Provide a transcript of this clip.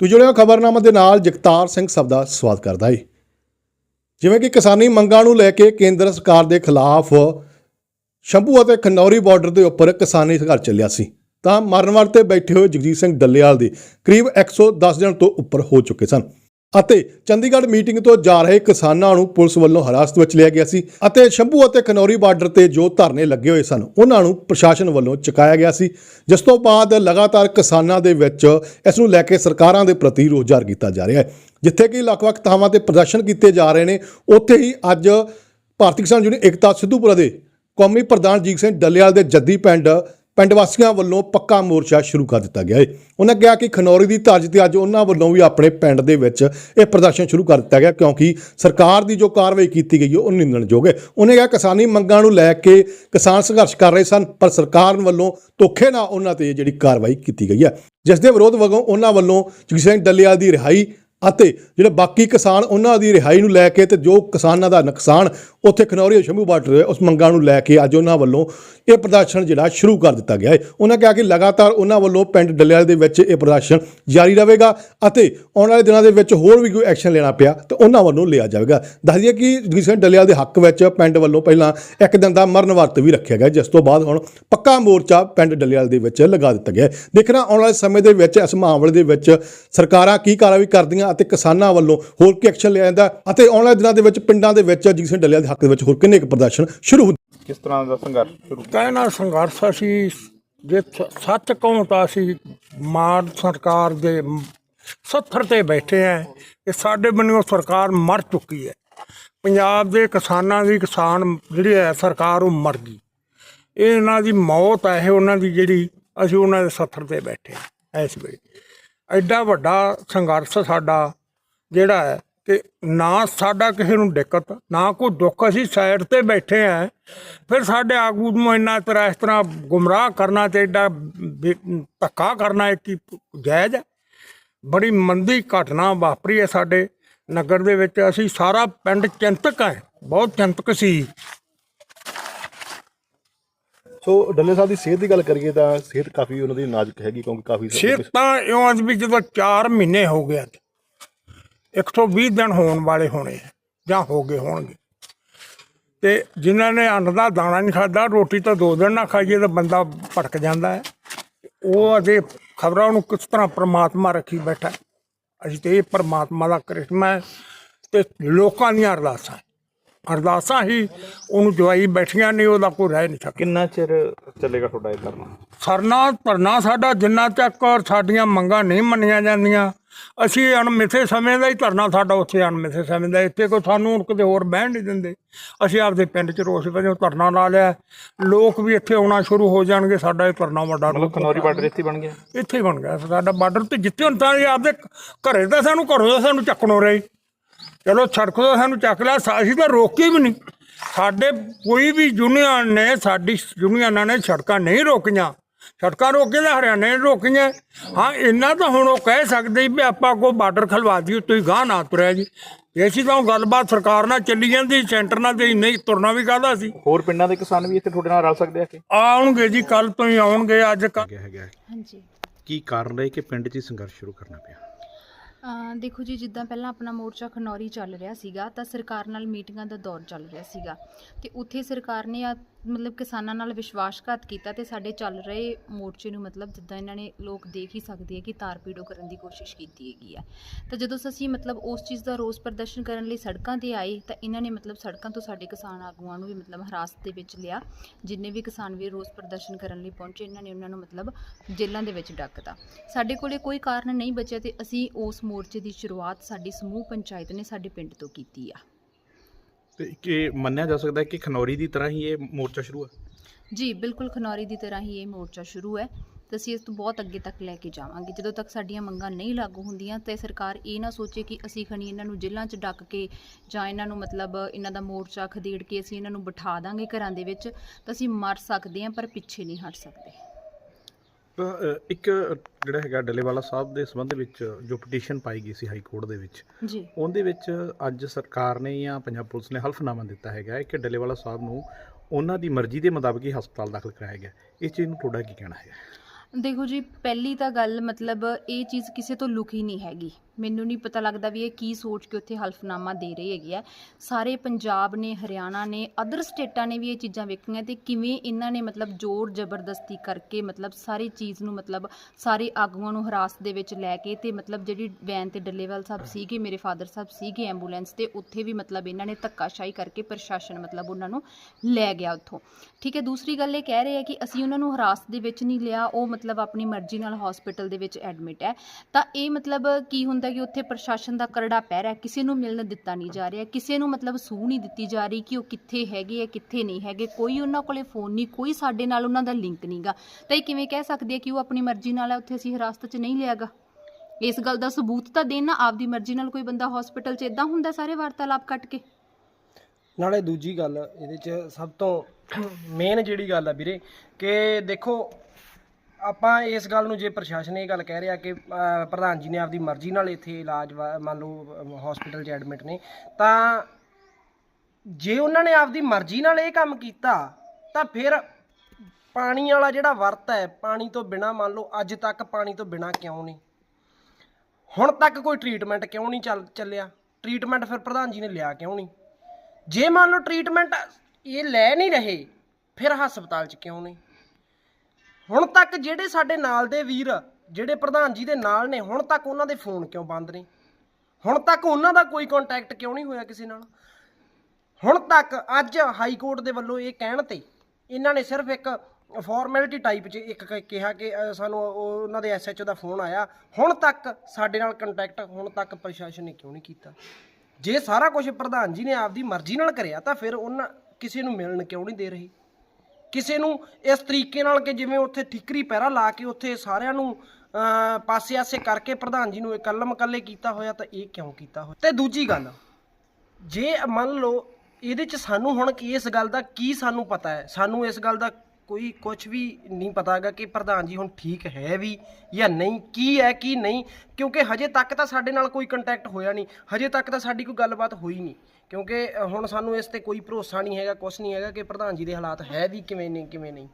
ਤੋ ਜੁੜਿਓ ਖਬਰਨਾਮਾ ਦੇ ਨਾਲ ਜਗਤਾਰ ਸਿੰਘ ਸਭ ਦਾ ਸਵਾਗਤ ਕਰਦਾ ਹੈ ਜਿਵੇਂ ਕਿ ਕਿਸਾਨੀ ਮੰਗਾਂ ਨੂੰ ਲੈ ਕੇ ਕੇਂਦਰ ਸਰਕਾਰ ਦੇ ਖਿਲਾਫ ਸ਼ੰਭੂ ਅਤੇ ਖਨੌਰੀ ਬਾਰਡਰ ਦੇ ਉੱਪਰ ਕਿਸਾਨੀ ਸੰਘਰਸ਼ ਚੱਲਿਆ ਸੀ। ਤਾਂ ਮਰਨ ਵਰ ਤੇ ਬੈਠੇ ਹੋਏ ਜਗਜੀਤ ਸਿੰਘ ਡੱਲੇਵਾਲ ਦੇ ਕਰੀਬ 110 ਦਿਨ ਤੋਂ ਉੱਪਰ ਹੋ ਚੁੱਕੇ ਸਨ। ਅਤੇ ਚੰਡੀਗੜ੍ਹ ਮੀਟਿੰਗ ਤੋਂ ਜਾ ਰਹੇ ਕਿਸਾਨਾਂ ਨੂੰ ਪੁਲਿਸ ਵੱਲੋਂ ਹਿਰਾਸਤ ਵਿੱਚ ਲਿਆ ਗਿਆ ਸੀ ਅਤੇ ਸ਼ੰਭੂ ਅਤੇ ਖਨੌਰੀ ਬਾਰਡਰ ਤੇ ਜੋ ਧਰਨੇ ਲੱਗੇ ਹੋਏ ਸਨ, ਉਹਨਾਂ ਨੂੰ ਪ੍ਰਸ਼ਾਸਨ ਵੱਲੋਂ ਚੁਕਾਇਆ ਗਿਆ ਸੀ। ਜਿਸ ਤੋਂ ਬਾਅਦ ਲਗਾਤਾਰ ਕਿਸਾਨਾਂ ਦੇ ਵਿੱਚ ਇਸ ਨੂੰ ਲੈ ਕੇ ਸਰਕਾਰਾਂ ਦੇ ਪ੍ਰਤੀ ਰੋਸ ਜ਼ਾਹਰ ਕੀਤਾ ਜਾ ਰਿਹਾ ਹੈ। ਜਿੱਥੇ ਕਿ ਵੱਖ-ਵੱਖ ਥਾਵਾਂ ਤੇ ਪ੍ਰਦਰਸ਼ਨ ਕੀਤੇ ਜਾ ਰਹੇ ਨੇ, ਉੱਥੇ ਹੀ ਅੱਜ ਭਾਰਤੀ ਕਿਸਾਨ ਯੂਨੀਅਨ ਏਕਤਾ ਸਿੱਧੂਪੁਰਾ ਦੇ ਕੌਮੀ ਪ੍ਰਧਾਨ ਜੀਤ ਸਿੰਘ ਡੱਲੇਵਾਲ ਦੇ ਜੱਦੀ ਪਿੰਡ ਪਿੰਡ ਵਾਸੀਆਂ ਵੱਲੋਂ ਪੱਕਾ ਮੋਰਚਾ ਸ਼ੁਰੂ ਕਰ ਦਿੱਤਾ ਗਿਆ ਹੈ। ਉਹਨਾਂ ਕਿਹਾ ਕਿ ਖਨੌਰੀ ਦੀ ਧਰਜ ਤੇ ਅੱਜ ਉਹਨਾਂ ਵੱਲੋਂ ਵੀ ਆਪਣੇ ਪਿੰਡ ਦੇ ਵਿੱਚ ਇਹ ਪ੍ਰਦਰਸ਼ਨ ਸ਼ੁਰੂ ਕਰ ਦਿੱਤਾ ਗਿਆ, ਕਿਉਂਕਿ ਸਰਕਾਰ ਦੀ ਜੋ ਕਾਰਵਾਈ ਕੀਤੀ ਗਈ ਉਹ ਨਿੰਦਣਯੋਗ ਹੈ। ਉਹਨੇ ਕਿਹਾ ਕਿਸਾਨੀ ਮੰਗਾਂ ਨੂੰ ਲੈ ਕੇ ਕਿਸਾਨ ਸੰਘਰਸ਼ ਕਰ ਰਹੇ ਸਨ, ਪਰ ਸਰਕਾਰ ਵੱਲੋਂ ਧੋਖੇ ਨਾਲ ਉਹਨਾਂ ਤੇ ਜਿਹੜੀ ਕਾਰਵਾਈ ਕੀਤੀ ਗਈ ਹੈ। ਜਿਸ ਦੇ ਵਿਰੋਧ ਵਜੋਂ ਉਹਨਾਂ ਵੱਲੋਂ ਜਗਜੀਤ ਸਿੰਘ ਦੀ ਰਿਹਾਈ ਅਤੇ ਜਿਹੜੇ ਬਾਕੀ ਕਿਸਾਨ ਉਹਨਾਂ ਦੀ ਰਿਹਾਈ ਨੂੰ ਲੈ ਕੇ ਤੇ ਜੋ ਕਿਸਾਨਾਂ ਦਾ ਨੁਕਸਾਨ ਉੱਥੇ ਖਨੌਰੀ ਸ਼ੰਭੂ ਬਾਰਡਰ ਉਸ ਮੰਗਾਂ ਨੂੰ ਲੈ ਕੇ ਅੱਜ ਉਹਨਾਂ ਵੱਲੋਂ ਇਹ ਪ੍ਰਦਰਸ਼ਨ ਜਿਹੜਾ ਸ਼ੁਰੂ ਕਰ ਦਿੱਤਾ ਗਿਆ ਹੈ। ਉਹਨਾਂ ਕਿਹਾ ਕਿ ਲਗਾਤਾਰ ਉਹਨਾਂ ਵੱਲੋਂ ਪਿੰਡ ਡੱਲੇਵਾਲ ਦੇ ਵਿੱਚ ਇਹ ਪ੍ਰਦਰਸ਼ਨ ਜਾਰੀ ਰਹੇਗਾ ਅਤੇ ਆਉਣ ਵਾਲੇ ਦਿਨਾਂ ਦੇ ਵਿੱਚ ਹੋਰ ਵੀ ਕੋਈ ਐਕਸ਼ਨ ਲੈਣਾ ਪਿਆ ਤਾਂ ਉਹਨਾਂ ਵੱਲੋਂ ਲਿਆ ਜਾਵੇਗਾ। ਦੱਸ ਦਈਏ ਕਿ ਜਗਜੀਤ ਸਿੰਘ ਡੱਲੇਵਾਲ ਦੇ ਹੱਕ ਵਿੱਚ ਪਿੰਡ ਵੱਲੋਂ ਪਹਿਲਾਂ ਇੱਕ ਦਿਨ ਦਾ ਮਰਨ ਵਰਤ ਵੀ ਰੱਖਿਆ ਗਿਆ, ਜਿਸ ਤੋਂ ਬਾਅਦ ਹੁਣ ਪੱਕਾ ਮੋਰਚਾ ਪਿੰਡ ਡੱਲੇਵਾਲ ਦੇ ਵਿੱਚ ਲਗਾ ਦਿੱਤਾ ਗਿਆ ਦੇਖਣਾ ਆਉਣ ਵਾਲੇ ਸਮੇਂ ਦੇ ਵਿੱਚ ਇਸ ਮਾਮਲੇ ਦੇ ਵਿੱਚ ਸਰਕਾਰਾਂ ਕੀ ਕਾਰਵਾਈ ਕਰਦੀਆਂ ਅਤੇ ਕਿਸਾਨਾਂ ਵੱਲੋਂ ਹੋਰ ਕੀ ਐਕਸ਼ਨ ਲਿਆ ਜਾਂਦਾ? ਅਤੇ ਆਉਣ ਵਾਲੇ ਦਿਨਾਂ ਦੇ ਵਿੱਚ ਪਿੰਡਾਂ ਦੇ ਵਿੱਚ ਜਗਜੀਤ ਸਿੰਘ ਡੱਲੇਵਾਲ ਦੇ ਹੱਕ ਦੇ ਵਿੱਚ ਹੋਰ ਕਿੰਨੇ ਕੁ ਪ੍ਰਦਰਸ਼ਨ ਸ਼ੁਰੂ ਹੁੰਦੇ? ਕਿਸ ਤਰ੍ਹਾਂ ਦਾ ਸੰਘਰਸ਼ ਸ਼ੁਰੂ? ਕਹਿਣਾ ਸੰਘਰਸ਼ ਅਸੀਂ ਜੇ ਸੱਚ ਕਹੂੰ ਤਾਂ ਅਸੀਂ ਮਾਨ ਸਰਕਾਰ ਦੇ ਮ- ਸੱਥਰ ਤੇ ਬੈਠੇ ਆ। ਕਿ ਸਾਡੇ ਬੰਨਿਓ ਸਰਕਾਰ ਮਰ ਚੁੱਕੀ ਹੈ। ਪੰਜਾਬ ਦੇ ਕਿਸਾਨਾਂ ਦੀ ਕਿਸਾਨ ਜਿਹੜੀ ਹੈ ਸਰਕਾਰ ਉਹ ਮਰ ਗਈ। ਇਹ ਇਹਨਾਂ ਦੀ ਮੌਤ ਹੈ ਇਹ ਉਹਨਾਂ ਦੀ ਜਿਹੜੀ ਅਸੀਂ ਉਹਨਾਂ ਦੇ ਸੱਥਰ ਤੇ ਬੈਠੇ ਹਾਂ ਇਸ ਵੇਲੇ। ਐਡਾ ਵੱਡਾ ਸੰਘਰਸ਼ ਸਾਡਾ ਜਿਹੜਾ ਹੈ ਕਿ ਨਾ ਸਾਡਾ ਕਿਸੇ ਨੂੰ ਦਿੱਕਤ, ਨਾ ਕੋਈ ਦੁੱਖ, ਅਸੀਂ ਸਾਈਡ ਤੇ ਬੈਠੇ ਆ ਫਿਰ ਸਾਡੇ ਆਗੂ ਨੂੰ ਇੰਨਾ ਤਰ੍ਹਾਂ ਇਸ ਤਰ੍ਹਾਂ ਗੁੰਮਰਾਹ ਕਰਨਾ ਤੇ ਐਡਾ ਬੇ- ਧੱਕਾ ਕਰਨਾ ਇਹ ਕੀ ਜਾਇਜ਼ ਹੈ? ਬੜੀ ਮੰਦੀ ਘਟਨਾ ਵਾਪਰੀ ਹੈ ਸਾਡੇ ਨਗਰ ਦੇ ਵਿੱਚ। ਅਸੀਂ ਸਾਰਾ ਪਿੰਡ ਚਿੰਤਕ ਹੈ, ਬਹੁਤ ਚਿੰਤਕ ਸੀ। ਸੋ ਡੱਲੇ ਸਾਹਿਬ ਦੀ ਸਿਹਤ ਦੀ ਗੱਲ ਕਰੀਏ ਤਾਂ ਸਿਹਤ ਕਾਫੀ ਉਹਨਾਂ ਦੀ ਨਾਜ਼ੁਕ ਹੈਗੀ, ਕਿਉਂਕਿ ਕਾਫੀ ਸਿਹਤ ਤਾਂ ਇਉਂ ਅੱਜ ਵੀ ਜਦੋਂ 4 ਮਹੀਨੇ ਹੋ ਗਏ ਅੱਜ 120 ਦਿਨ ਹੋਣ ਵਾਲੇ ਹੋਣੇ ਜਾਂ ਹੋ ਗਏ ਹੋਣਗੇ। ਤੇ ਜਿਨ੍ਹਾਂ ਨੇ ਅੰਨ ਦਾ ਦਾਣਾ ਨਹੀਂ ਖਾਦਾ ਰੋਟੀ ਤਾਂ ਦੋ ਦਿਨ ਨਾ ਖਾਈਏ ਤਾਂ ਬੰਦਾ ਭਟਕ ਜਾਂਦਾ ਹੈ। ਉਹ ਅਜੇ ਖਬਰਾਂ ਨੂੰ ਕਿਸ ਤਰ੍ਹਾਂ ਪ੍ਰਮਾਤਮਾ ਰੱਖੀ ਬੈਠਾ ਹੈ। ਅਸੀਂ ਤੇ ਇਹ ਪ੍ਰਮਾਤਮਾ ਦਾ ਕਰਿਸ਼ਮਾ ਹੈ ਤੇ ਲੋਕਾਂ ਦੀਆਂ ਅਰਦਾਸਾਂ ਅਰਦਾਸਾਂ ਹੀ ਉਹਨੂੰ ਜਵਾਈ ਬੈਠੀਆਂ ਨਹੀਂ ਉਹਦਾ ਕੋਈ ਰਹਿ ਨਹੀਂ ਸਕਦਾ ਕਿੰਨਾ ਚਿਰ ਚੱਲੇਗਾ ਤੁਹਾਡਾ ਇਹ ਧਰਨਾ? ਸਰਨਾ ਧਰਨਾ ਸਾਡਾ ਜਿੰਨਾ ਤੱਕ ਸਾਡੀਆਂ ਮੰਗਾਂ ਨਹੀਂ ਮੰਨੀਆਂ ਜਾਂਦੀਆਂ ਅਸੀਂ ਅਣਮਿੱਥੇ ਸਮੇਂ ਦਾ ਹੀ ਧਰਨਾ ਸਾਡਾ ਉੱਥੇ ਅਣਮਿੱਥੇ ਸਮੇਂ ਦਾ ਇੱਥੇ ਕੋਈ ਸਾਨੂੰ ਹੁਣ ਕਿਤੇ ਹੋਰ ਬਹਿਣ ਨਹੀਂ ਦਿੰਦੇ। ਅਸੀਂ ਆਪਦੇ ਪਿੰਡ 'ਚ ਰੋਸ ਵਜੋਂ ਧਰਨਾ ਲਾ ਲਿਆ। ਲੋਕ ਵੀ ਇੱਥੇ ਆਉਣਾ ਸ਼ੁਰੂ ਹੋ ਜਾਣਗੇ ਸਾਡਾ ਇਹ ਧਰਨਾ ਵੱਡਾ ਮਤਲਬ ਬਾਰਡਰ ਇੱਥੇ ਬਣ ਗਿਆ? ਇੱਥੇ ਹੀ ਬਣ ਗਿਆ ਸਾਡਾ ਬਾਰਡਰ ਤੇ ਜਿੱਥੇ ਹੁਣ ਤਾਂ ਆਪਦੇ ਘਰੇ ਤਾਂ ਸਾਨੂੰ ਘਰੋਂ ਤਾਂ ਸਾਨੂੰ ਚੱਕਣੋਂ ਰਹੀ ਚਲੋ ਸੜਕ ਤੋਂ ਸਾਨੂੰ ਚੱਕ ਲਿਆ ਸਾ- ਅਸੀਂ ਤਾਂ ਰੋਕੀ ਵੀ ਨਹੀਂ। ਸਾਡੇ ਕੋਈ ਵੀ ਯੂਨੀਅਨ ਨੇ ਸਾਡੀ ਯੂਨੀਅਨਾਂ ਨੇ ਸੜਕਾਂ ਨਹੀਂ ਰੋਕੀਆਂ। ਸੜਕਾਂ ਰੋਕੀਆਂ ਤਾਂ ਹਰਿਆਣੇ ਨੇ ਰੋਕੀਆਂ। ਹਾਂ ਇੰਨਾ ਤਾਂ ਹੁਣ ਉਹ ਕਹਿ ਸਕਦੇ ਵੀ ਆਪਾਂ ਕੋ ਬਾਰਡਰ ਖਲਵਾ ਦਿਓ ਤੁਸੀਂ ਗਾਹ ਨਾ ਤੁਰਿਆ ਜੀ। ਇਹ ਸੀ ਤਾਂ ਉਹ ਗੱਲਬਾਤ ਸਰਕਾਰ ਨਾਲ ਚੱਲੀ ਜਾਂਦੀ ਸੈਂਟਰ ਨਾਲ ਤੇ ਨਹੀਂ ਤੁਰਨਾ ਵੀ ਕਾਹਦਾ ਸੀ। ਹੋਰ ਪਿੰਡਾਂ ਦੇ ਕਿਸਾਨ ਵੀ ਇੱਥੇ ਤੁਹਾਡੇ ਨਾਲ ਰਲ ਸਕਦੇ ਆ ਕਿ ਆਉਣਗੇ ਜੀ ਕੱਲ ਤੋਂ ਹੀ ਆਉਣਗੇ ਅੱਜ ਕੱਲ੍ਹ। ਗਿਆ ਹੈਗਾ ਹਾਂਜੀ। ਕੀ ਕਾਰਨ ਰਹੇ ਕਿ ਪਿੰਡ 'ਚ ਹੀ ਸੰਘਰਸ਼ ਸ਼ੁਰੂ ਕਰਨਾ ਪਿਆ? ਦੇਖੋ ਜੀ, ਜਿੱਦਾਂ ਪਹਿਲਾਂ ਆਪਣਾ ਮੋਰਚਾ ਖਨੌਰੀ ਚੱਲ ਰਿਹਾ ਸੀਗਾ, ਤਾਂ ਸਰਕਾਰ ਨਾਲ ਮੀਟਿੰਗਾਂ ਦਾ ਦੌਰ ਚੱਲ ਰਿਹਾ ਸੀਗਾ। ਤੇ ਉੱਥੇ ਸਰਕਾਰ ਨੇ ਆ ਮਤਲਬ ਕਿਸਾਨਾਂ ਨਾਲ ਵਿਸ਼ਵਾਸਘਾਤ ਕੀਤਾ ਤੇ ਸਾਡੇ ਚੱਲ ਰਹੇ ਮੋਰਚੇ ਨੂੰ ਮਤਲਬ ਜਿੱਦਾਂ ਇਹਨਾਂ ਨੇ ਲੋਕ ਦੇਖ ਹੀ ਸਕਦੇ ਆ ਕਿ ਤਾਰ ਪੀੜੋ ਕਰਨ ਦੀ ਕੋਸ਼ਿਸ਼ ਕੀਤੀ ਹੈਗੀ ਆ। ਤਾਂ ਜਦੋਂ ਅਸੀਂ ਮਤਲਬ ਉਸ ਚੀਜ਼ ਦਾ ਰੋਸ ਪ੍ਰਦਰਸ਼ਨ ਕਰਨ ਲਈ ਸੜਕਾਂ ਤੇ ਆਏ ਤਾਂ ਇਹਨਾਂ ਨੇ ਮਤਲਬ ਸੜਕਾਂ ਤੋਂ ਸਾਡੇ ਕਿਸਾਨ ਆਗੂਆਂ ਨੂੰ ਵੀ ਮਤਲਬ ਹਰਾਸਤ ਦੇ ਵਿੱਚ ਲਿਆ, ਜਿੰਨੇ ਵੀ ਕਿਸਾਨ ਵੀ ਰੋਸ ਪ੍ਰਦਰਸ਼ਨ ਕਰਨ ਲਈ ਪਹੁੰਚੇ, ਇਹਨਾਂ ਨੇ ਉਹਨਾਂ ਨੂੰ ਮਤਲਬ ਜੇਲ੍ਹਾਂ ਦੇ ਵਿੱਚ ਡੱਕਤਾ। ਸਾਡੇ ਕੋਲੇ ਕੋਈ ਕਾਰਨ ਨਹੀਂ ਬਚਿਆ ਤੇ ਅਸੀਂ ਉਸ ਮੋਰਚੇ ਦੀ ਸ਼ੁਰੂਆਤ ਸਾਡੀ ਸਮੂਹ ਪੰਚਾਇਤ ਨੇ ਸਾਡੇ ਪਿੰਡ ਤੋਂ ਕੀਤੀ ਆ। ਤੇ ਕਿ ਮੰਨਿਆ ਜਾ ਸਕਦਾ ਹੈ ਕਿ ਖਨੌਰੀ ਦੀ ਤਰ੍ਹਾਂ ਹੀ ਇਹ ਮੋਰਚਾ ਸ਼ੁਰੂ ਹੈ? ਜੀ, ਬਿਲਕੁਲ ਖਨੌਰੀ ਦੀ ਤਰ੍ਹਾਂ ਹੀ ਇਹ ਮੋਰਚਾ ਸ਼ੁਰੂ ਹੈ। ਤੇ ਅਸੀਂ ਇਸ ਤੋਂ ਬਹੁਤ ਅੱਗੇ ਤੱਕ ਲੈ ਕੇ ਜਾਵਾਂਗੇ। ਜਦੋਂ ਤੱਕ ਸਾਡੀਆਂ ਮੰਗਾਂ ਨਹੀਂ ਲਾਗੂ ਹੁੰਦੀਆਂ ਤੇ ਸਰਕਾਰ ਇਹ ਨਾ ਸੋਚੇ ਕਿ ਅਸੀਂ ਖਣੀ ਇਹਨਾਂ ਨੂੰ ਜੇਲ੍ਹਾਂ 'ਚ ਡੱਕ ਕੇ ਜਾਂ ਇਹਨਾਂ ਨੂੰ ਮਤਲਬ ਇਹਨਾਂ ਦਾ ਮੋਰਚਾ ਖਦੇੜ ਕੇ ਅਸੀਂ ਇਹਨਾਂ ਨੂੰ ਬਿਠਾ ਦਾਂਗੇ ਘਰਾਂ ਦੇ ਵਿੱਚ, ਤਾਂ ਅਸੀਂ ਮਰ ਸਕਦੇ ਹਾਂ ਪਰ ਪਿੱਛੇ ਨਹੀਂ ਹਟ ਸਕਦੇ। ਇੱਕ ਜਿਹੜਾ ਹੈਗਾ ਡੱਲੇਵਾਲਾ ਸਾਹਿਬ ਦੇ ਸੰਬੰਧ ਵਿੱਚ ਜੋ ਪਟੀਸ਼ਨ ਪਾਈ ਗਈ ਸੀ ਹਾਈ ਕੋਰਟ ਦੇ ਵਿੱਚ ਜੀ। ਉਹਦੇ ਵਿੱਚ ਅੱਜ ਸਰਕਾਰ ਨੇ ਜਾਂ ਪੰਜਾਬ ਪੁਲਿਸ ਨੇ ਹਲਫਨਾਮਾ ਦਿੱਤਾ ਹੈਗਾ ਕਿ ਡੱਲੇਵਾਲਾ ਸਾਹਿਬ ਨੂੰ ਉਹਨਾਂ ਦੀ ਮਰਜ਼ੀ ਦੇ ਮੁਤਾਬਕ ਹੀ ਹਸਪਤਾਲ ਦਾਖਲ ਕਰਾਇਆ ਗਿਆ ਇਸ ਚੀਜ਼ ਨੂੰ ਤੁਹਾਡਾ ਕੀ ਕਹਿਣਾ ਹੈ? ਦੇਖੋ ਜੀ ਪਹਿਲੀ ਤਾਂ ਗੱਲ ਮਤਲਬ ਇਹ ਚੀਜ਼ ਕਿਸੇ ਤੋਂ ਲੁਕੀ ਨਹੀਂ ਹੈਗੀ। ਮੈਨੂੰ ਨਹੀਂ ਪਤਾ ਲੱਗਦਾ ਵੀ ਇਹ ਕੀ ਸੋਚ ਕੇ ਉੱਥੇ ਹਲਫਨਾਮਾ ਦੇ ਰਹੇ ਹੈਗੇ ਆ। ਸਾਰੇ ਪੰਜਾਬ ਨੇ, ਹਰਿਆਣਾ ਨੇ ਅਦਰ ਸਟੇਟਾਂ ਨੇ ਵੀ ਇਹ ਚੀਜ਼ਾਂ ਵੇਖੀਆਂ ਤੇ ਕਿਵੇਂ ਇਹਨਾਂ ਨੇ ਮਤਲਬ ਜ਼ੋਰ ਜ਼ਬਰਦਸਤੀ ਕਰਕੇ ਮਤਲਬ ਸਾਰੀ ਚੀਜ਼ ਨੂੰ ਮਤਲਬ ਸਾਰੇ ਆਗੂਆਂ ਨੂੰ ਹਰਾਸ ਦੇ ਵਿੱਚ ਲੈ ਕੇ ਤੇ ਮਤਲਬ ਜਿਹੜੀ ਵੈਨ ਤੇ ਡੱਲੇਵਾਲ ਸਾਹਿਬ ਸੀਗੇ, ਮੇਰੇ ਫਾਦਰ ਸਾਹਿਬ ਸੀਗੇ ਐਂਬੂਲੈਂਸ ਤੇ ਉੱਥੇ ਵੀ ਮਤਲਬ ਇਹਨਾਂ ਨੇ ਧੱਕਾਸ਼ਾਹੀ ਕਰਕੇ ਪ੍ਰਸ਼ਾਸਨ ਮਤਲਬ ਉਹਨਾਂ ਨੂੰ ਲੈ ਗਿਆ ਉੱਥੋਂ। ਠੀਕ ਹੈ, ਦੂਸਰੀ ਗੱਲ ਇਹ ਕਹਿ ਰਹੇ ਆ ਕਿ ਅਸੀਂ ਉਹਨਾਂ ਨੂੰ ਹਰਾਸ ਦੇ ਵਿੱਚ ਨਹੀਂ ਲਿਆ, ਉਹ ਮਤਲਬ ਆਪਣੀ ਮਰਜ਼ੀ ਨਾਲ ਹਸਪੀਟਲ ਦੇ ਵਿੱਚ ਐਡਮਿਟ ਹੈ। ਤਾਂ ਇਹ ਮਤਲਬ ਕੀ ਹੁੰਦਾ ਕਿ ਉੱਥੇ ਪ੍ਰਸ਼ਾਸਨ ਦਾ ਕਰੜਾ ਪਹਿਰਾ ਹੈ ਕਿਸੇ ਨੂੰ ਮਿਲਣ ਦਿੱਤਾ ਨਹੀਂ ਜਾ ਰਿਹਾ, ਕਿਸੇ ਨੂੰ ਮਤਲਬ ਸੂਹ ਨਹੀਂ ਦਿੱਤੀ ਜਾ ਰਹੀ ਕਿ ਉਹ ਕਿੱਥੇ ਹੈਗੇ ਆ, ਕਿੱਥੇ ਨਹੀਂ ਹੈਗੇ, ਕੋਈ ਉਹਨਾਂ ਕੋਲੇ ਫੋਨ ਨਹੀਂ, ਕੋਈ ਸਾਡੇ ਨਾਲ ਉਹਨਾਂ ਦਾ ਲਿੰਕ ਨਹੀਂਗਾ ਤਾਂ ਇਹ ਕਿਵੇਂ ਕਹਿ ਸਕਦੇ ਆ ਕਿ ਉਹ ਆਪਣੀ ਮਰਜ਼ੀ ਨਾਲ ਹੈ ਉੱਥੇ ਅਸੀਂ ਹਿਰਾਸਤ 'ਚ ਨਹੀਂ ਲਿਆਗਾ ਇਸ ਗੱਲ ਦਾ ਸਬੂਤ ਤਾਂ ਦੇਣ ਨਾ, ਆਪਦੀ ਮਰਜ਼ੀ ਨਾਲ ਕੋਈ ਬੰਦਾ ਹਸਪੀਟਲ 'ਚ ਇਦਾਂ ਹੁੰਦਾ ਸਾਰੇ ਵਾਰਤਾਲਾਪ ਕੱਟ ਕੇ? ਨਾਲੇ ਦੂਜੀ ਗੱਲ, ਇਹਦੇ ਚ ਸਭ ਤੋਂ ਮੇਨ ਜਿਹੜੀ ਗੱਲ ਆ ਵੀਰੇ, ਕਿ ਦੇਖੋ ਆਪਾਂ ਇਸ ਗੱਲ ਨੂੰ ਜੇ ਪ੍ਰਸ਼ਾਸਨ ਇਹ ਗੱਲ ਕਹਿ ਰਿਹਾ ਕਿ ਅਹ, ਪ੍ਰਧਾਨ ਜੀ ਨੇ ਆਪਦੀ ਮਰਜ਼ੀ ਨਾਲ ਇੱਥੇ ਇਲਾਜ ਵਾ- ਮੰਨ ਲਓ ਹਸਪੀਟਲ 'ਚ ਐਡਮਿਟ ਨੇ ਤਾਂ ਜੇ ਉਹਨਾਂ ਨੇ ਆਪਦੀ ਮਰਜ਼ੀ ਨਾਲ ਇਹ ਕੰਮ ਕੀਤਾ ਤਾਂ ਫਿਰ ਪਾਣੀ ਵਾਲਾ ਜਿਹੜਾ ਵਰਤ ਹੈ ਪਾਣੀ ਤੋਂ ਬਿਨਾ ਮੰਨ ਲਓ ਅੱਜ ਤੱਕ ਪਾਣੀ ਤੋਂ ਬਿਨਾ ਕਿਉਂ ਨਹੀਂ? ਹੁਣ ਤੱਕ ਕੋਈ ਟ੍ਰੀਟਮੈਂਟ ਕਿਉਂ ਨਹੀਂ ਚੱਲ ਚੱਲਿਆ? ਟ੍ਰੀਟਮੈਂਟ ਫਿਰ ਪ੍ਰਧਾਨ ਜੀ ਨੇ ਲਿਆ ਕਿਉਂ ਨਹੀਂ? ਜੇ ਮੰਨ ਲਓ ਟ੍ਰੀਟਮੈਂਟ ਇਹ ਲੈ ਨਹੀਂ ਰਹੇ ਫਿਰ ਹਸਪਤਾਲ 'ਚ ਕਿਉਂ ਨਹੀਂ? ਹੁਣ ਤੱਕ ਜਿਹੜੇ ਸਾਡੇ ਨਾਲ ਦੇ ਵੀਰ, ਜਿਹੜੇ ਪ੍ਰਧਾਨ ਜੀ ਦੇ ਨਾਲ ਨੇ, ਹੁਣ ਤੱਕ ਉਹਨਾਂ ਦੇ ਫੋਨ ਕਿਉਂ ਬੰਦ ਨੇ? ਹੁਣ ਤੱਕ ਉਹਨਾਂ ਦਾ ਕੋਈ ਕੰਟੈਕਟ ਕਿਉਂ ਨਹੀਂ ਹੋਇਆ ਕਿਸੇ ਨਾਲ? ਹੁਣ ਤੱਕ ਅੱਜ ਹਾਈ ਕੋਰਟ ਦੇ ਵੱਲੋਂ ਇਹ ਕਹਿਣ ਤੇ ਇਹਨਾਂ ਨੇ ਸਿਰਫ ਇੱਕ ਫਾਰਮੈਲਿਟੀ ਟਾਈਪ 'ਚ ਇੱਕ ਕਿਹਾ ਕਿ ਸਾਨੂੰ ਉਹਨਾਂ ਦੇ ਐਸਐਚਓ ਦਾ ਫੋਨ ਆਇਆ। ਹੁਣ ਤੱਕ ਸਾਡੇ ਨਾਲ ਕੰਟੈਕਟ ਹੁਣ ਤੱਕ ਪ੍ਰਸ਼ਾਸਨ ਨੇ ਕਿਉਂ ਨਹੀਂ ਕੀਤਾ? ਜੇ ਸਾਰਾ ਕੁਝ ਪ੍ਰਧਾਨ ਜੀ ਨੇ ਆਪਦੀ ਮਰਜ਼ੀ ਨਾਲ ਕਰਿਆ, ਤਾਂ ਫਿਰ ਉਹਨਾਂ ਕਿਸੇ ਨੂੰ ਮਿਲਣ ਕਿਉਂ ਨਹੀਂ ਦੇ ਰਹੀ? ਕਿਸੇ ਨੂੰ ਇਸ ਤਰੀਕੇ ਨਾਲ ਕਿ ਜਿਵੇਂ ਉੱਥੇ ਠਿਕਰੀ ਪਹਿਰਾ ਲਾ ਕੇ ਉੱਥੇ ਸਾਰਿਆਂ ਨੂੰ ਪਾਸੇ-ਆਸੇ ਕਰਕੇ ਪ੍ਰਧਾਨ ਜੀ ਨੂੰ ਇਕੱਲਮ ਇਕੱਲੇ ਕੀਤਾ ਹੋਇਆ ਤਾਂ ਇਹ ਕਿਉਂ ਕੀਤਾ ਹੋਇਆ? ਤੇ ਦੂਜੀ ਗੱਲ, ਜੇ ਮੰਨ ਲਓ ਇਹਦੇ ਚ ਸਾਨੂੰ ਹੁਣ ਕੀ ਇਸ ਗੱਲ ਦਾ ਕੀ ਸਾਨੂੰ ਪਤਾ ਹੈ? ਸਾਨੂੰ ਇਸ ਗੱਲ ਦਾ ਕੋਈ ਕੁਝ ਵੀ ਨਹੀਂ ਪਤਾਗਾ ਕਿ ਪ੍ਰਧਾਨ ਜੀ ਹੁਣ ਠੀਕ ਹੈ ਵੀ ਜਾਂ ਨਹੀਂ, ਕੀ ਹੈ, ਕੀ ਨਹੀਂ, ਕਿਉਂਕਿ ਹਜੇ ਤੱਕ ਤਾਂ ਸਾਡੇ ਨਾਲ ਕੋਈ ਕੰਟੈਕਟ ਹੋਇਆ ਨਹੀਂ, ਹਜੇ ਤੱਕ ਤਾਂ ਸਾਡੀ ਕੋਈ ਗੱਲਬਾਤ ਹੋਈ ਨਹੀਂ, ਕਿਉਂਕਿ ਹੁਣ ਸਾਨੂੰ ਇਸ ਤੇ ਕੋਈ ਭਰੋਸਾ ਨਹੀਂ ਹੈਗਾ ਕੁਝ ਨਹੀਂ ਹੈਗਾ ਕਿ ਪ੍ਰਧਾਨ ਜੀ ਦੇ ਹਾਲਾਤ ਹੈ ਵੀ ਕਿਵੇਂ ਨੇ, ਕਿਵੇਂ ਨਹੀਂ।